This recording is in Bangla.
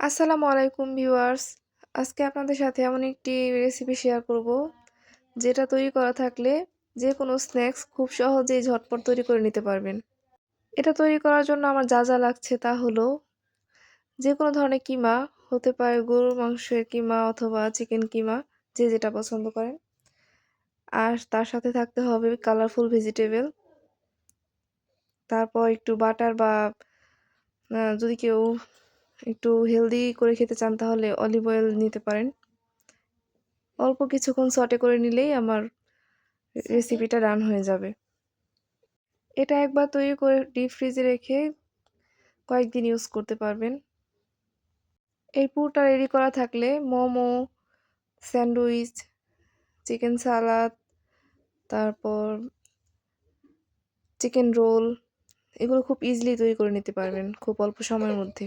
আসসালামু আলাইকুম ভিউয়ার্স। আজকে আপনাদের সাথে এমন একটি রেসিপি শেয়ার করব, যেটা তৈরি করা থাকলে যে কোনো স্ন্যাক্স খুব সহজেই ঝটপট তৈরি করে নিতে পারবেন। এটা তৈরি করার জন্য আমার যা যা লাগছে তা হলো যে কোনো ধরনের কিমা, হতে পারে গরুর মাংসের কিমা অথবা চিকেন কিমা, যে যেটা পছন্দ করেন। আর তার সাথে থাকতে হবে কালারফুল ভেজিটেবল তারপর একটু বাটার বা যদি কেউ একটু হেলদি করে খেতে চান তাহলে অলিভ অয়েল নিতে পারেন। অল্প কিছুক্ষণ সটে করে নিলেই আমার রেসিপিটা রান হয়ে যাবে। এটা একবার তৈরি করে ডিপ ফ্রিজে রেখে কয়েকদিন ইউজ করতে পারবেন। এই পুরটা রেডি করা থাকলে মোমো, স্যান্ডউইচ, চিকেন সালাদ, তারপর চিকেন রোল এগুলো খুব ইজিলি তৈরি করে নিতে পারবেন খুব অল্প সময়ের মধ্যে।